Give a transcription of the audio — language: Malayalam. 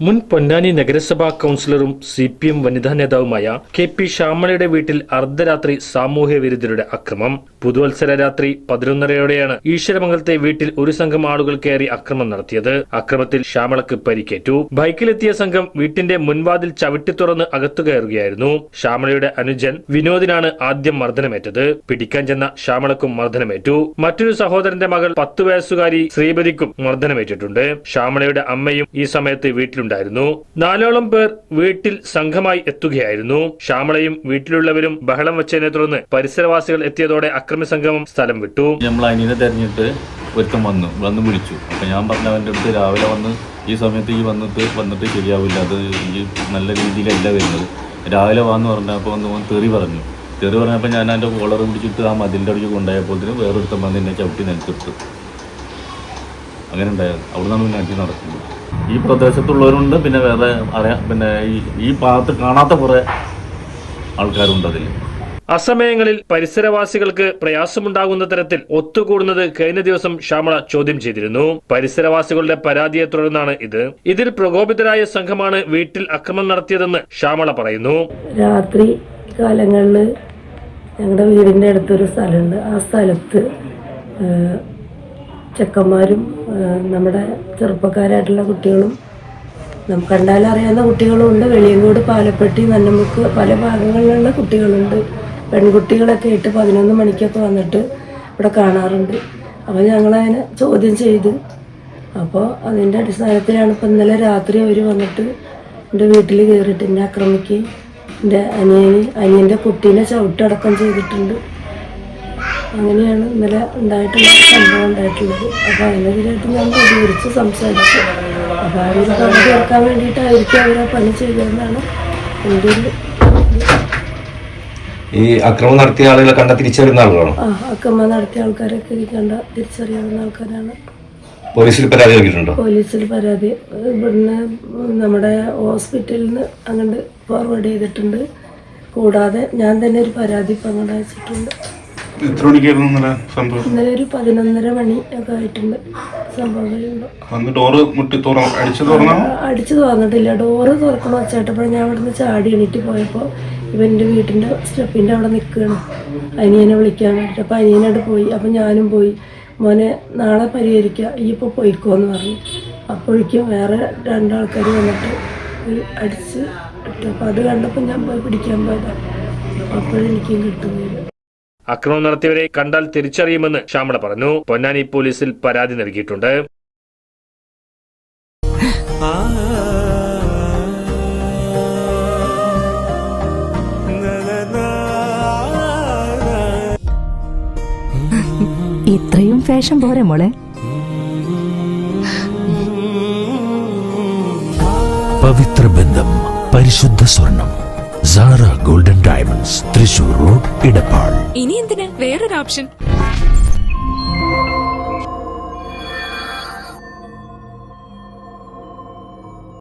മുൻ പൊന്നാനി നഗരസഭാ കൗൺസിലറും സി പി എം വനിതാ നേതാവുമായ കെ പി ശ്യാമളയുടെ വീട്ടിൽ അർദ്ധരാത്രി സാമൂഹ്യ വിരുദ്ധരുടെ അക്രമം. പുതുവത്സര രാത്രി പതിനൊന്നരയോടെയാണ് ഈശ്വരമംഗലത്തെ വീട്ടിൽ ഒരു സംഘം ആളുകൾ കയറി അക്രമം നടത്തിയത്. അക്രമത്തിൽ ശ്യാമളക്ക് പരിക്കേറ്റു. ബൈക്കിലെത്തിയ സംഘം വീട്ടിന്റെ മുൻവാതിൽ ചവിട്ടി തുറന്ന് അകത്തു കയറുകയായിരുന്നു. ശ്യാമളയുടെ അനുജൻ വിനോദിനാണ് ആദ്യം മർദ്ദനമേറ്റത്. പിടിക്കാൻ ചെന്ന ശ്യാമളക്കും മർദ്ദനമേറ്റു. മറ്റൊരു സഹോദരന്റെ മകൾ പത്ത് വയസ്സുകാരി ശ്രീപതിക്കും മർദ്ദനമേറ്റിട്ടുണ്ട്. ശ്യാമളയുടെ അമ്മയും ഈ സമയത്ത് വീട്ടിലുണ്ടായിരുന്നു നാലോളം പേർ വീട്ടിൽ സംഘമായി എത്തുകയായിരുന്നു. ശ്യാമളയും വീട്ടിലുള്ളവരും ബഹളം വെച്ചതിനെ തുടർന്ന് പരിസരവാസികൾ എത്തിയതോടെ അക്രമി സംഗമം സ്ഥലം വിട്ടു. നമ്മൾ അനിയനെ തെരഞ്ഞിട്ട് ഒരുത്തം വന്നു. വന്ന് വിളിച്ചു അപ്പം ഞാൻ പറഞ്ഞ അവന്റെ അടുത്ത് രാവിലെ വന്ന് ഈ സമയത്ത് ഈ വന്നിട്ട് വന്നിട്ട് ശരിയാവില്ല. അത് ഈ നല്ല രീതിയിലല്ല വരുന്നത്. രാവിലെ വാന്ന് പറഞ്ഞപ്പോൾ ഓൻ തെറി പറഞ്ഞു. തെറി പറഞ്ഞപ്പോൾ ഞാൻ എന്റെ കോളർ പിടിച്ചിട്ട് ആ മതിലിന്റെ അടുത്ത് കൊണ്ടുപോയപ്പോഴത്തേനും വേറൊരുത്തം വന്ന് എന്നെ ചവിട്ടി നിലത്തിട്ടു അങ്ങനെ ഉണ്ടായത്. അവിടെ നിന്നാണ് പിന്നെ അടി നടക്കുന്നത്. ഈ പ്രദേശത്തുള്ളവരുണ്ട് പിന്നെ വേറെ അറിയാം പിന്നെ ഈ ഈ ഭാഗത്ത് കാണാത്ത കുറേ ആൾക്കാരുണ്ട് അതിൽ അസമയങ്ങളിൽ പരിസരവാസികൾക്ക് പ്രയാസമുണ്ടാകുന്ന തരത്തിൽ ഒത്തുകൂടുന്നത് കഴിഞ്ഞ ദിവസം ശ്യാമള ചോദ്യം ചെയ്തിരുന്നു. പരിസരവാസികളുടെ പരാതിയെ തുടർന്നാണ് ഇത്. ഇതിൽ പ്രകോപിതരായ സംഘമാണ് വീട്ടിൽ അക്രമം നടത്തിയതെന്ന് ശ്യാമള പറയുന്നു. രാത്രി കാലങ്ങളിൽ ഞങ്ങളുടെ വീടിന്റെ അടുത്തൊരു സ്ഥലമുണ്ട്. ആ സ്ഥലത്ത് ചെക്കന്മാരും നമ്മുടെ ചെറുപ്പക്കാരായിട്ടുള്ള കുട്ടികളും നമുക്ക് കണ്ടാലറിയാവുന്ന കുട്ടികളും ഉണ്ട്. വെളിയങ്കോട് പാലപ്പെട്ടി നന്നമുക്ക് പല ഭാഗങ്ങളിലുള്ള കുട്ടികളുണ്ട്. പെൺകുട്ടികളൊക്കെ ഇട്ട് പതിനൊന്ന് മണിക്കൊക്കെ വന്നിട്ട് ഇവിടെ കാണാറുണ്ട്. അപ്പോൾ ഞങ്ങളതിനെ ചോദ്യം ചെയ്ത് അപ്പോൾ അതിന്റെ അടിസ്ഥാനത്തിലാണ് ഇപ്പം ഇന്നലെ രാത്രി അവർ വന്നിട്ട് എന്റെ വീട്ടിൽ കയറിയിട്ട് എന്നെ ആക്രമിക്കുകയും എന്റെ അനിയന് അനിയന്റെ കുട്ടീനെ ചവിട്ടടക്കം ചെയ്തിട്ടുണ്ട്. അങ്ങനെയാണ് ഇന്നലെ ഉണ്ടായിട്ടുള്ള സംഭവം ഉണ്ടായിട്ടുള്ളത്. അപ്പോൾ അതിനെതിരായിട്ട് ഞാൻ പ്രതികരിച്ച് സംസാരിച്ചു. അപ്പോൾ ഒരു പണി തീർക്കാൻ വേണ്ടിയിട്ടായിരിക്കും അവർ ആ പണി ചെയ്തതെന്നാണ് എന്റെ ഒരു ഈ അക്രമം നടത്തിയ ആളുകളെ കണ്ട തിരിച്ചറിയുന്ന ആളുകളാണോ? ആ അക്രമം നടത്തിയ ആൾക്കാരൊക്കെ കണ്ട തിരിച്ചറിയാവുന്ന ആൾക്കാരാണ്. പോലീസിൽ പരാതി നൽകിയിട്ടുണ്ടോ? പോലീസിൽ പരാതി. ഇവിടുന്ന് നമ്മുടെ ഹോസ്പിറ്റലിൽ നിന്ന് അങ്ങോട്ട് ഫോർവേഡ് ചെയ്തിട്ടുണ്ട്. കൂടാതെ ഞാൻ തന്നെ ഒരു പരാതി ഇപ്പം അങ്ങോട്ട് അയച്ചിട്ടുണ്ട്. എത്ര മണിക്കായിരുന്നു ഇന്നലെ സംഭവം? ഇന്നലെ ഒരു പതിനൊന്നര മണി ഒക്കെ ആയിട്ടുണ്ട് സംഭവം കഴിയുമ്പോൾ അന്ന് ഡോറ് മുട്ടി തുറ അടിച്ചു തോന്നിട്ടില്ല അടിച്ചു തുറന്നിട്ടില്ല. ഡോറ് തുറക്കണം വെച്ചേട്ടപ്പോൾ ഞാൻ അവിടെ നിന്ന് ചാടി എണീറ്റ് പോയപ്പോൾ ഇവന്റെ വീട്ടിന്റെ സ്റ്റെപ്പിന്റെ സ്റ്റെപ്പിന്റെ അവിടെ നിൽക്കുകയാണ് അനിയനെ വിളിക്കാൻ വേണ്ടിയിട്ട് അപ്പോൾ അനിയനോട് പോയി. അപ്പോൾ ഞാനും പോയി. മോനെ നാളെ പരിഹരിക്കുക ഈ ഇപ്പോൾ പോയിക്കോന്ന് പറഞ്ഞു. അപ്പോഴേക്കും വേറെ രണ്ടാൾക്കാർ വന്നിട്ട് അടിച്ച് ഇട്ടു. അപ്പോൾ അത് കണ്ടപ്പോൾ ഞാൻ പോയി പിടിക്കാൻ പോയതാണ് അപ്പോഴെനിക്കും കിട്ടുന്നില്ല അക്രമം നടത്തിയവരെ കണ്ടാൽ തിരിച്ചറിയുമെന്ന് ശ്യാമള പറഞ്ഞു. പൊന്നാനി പോലീസിൽ പരാതി നൽകിയിട്ടുണ്ട്. ഇത്രയും ഫാഷൻ പോരെ മോളെ. പവിത്ര ബന്ധം പരിശുദ്ധ സ്വർണം. Sara golden diamonds Thrissur road Edappal. ഇനി എന്തിന്? വേറൊരു ഓപ്ഷൻ.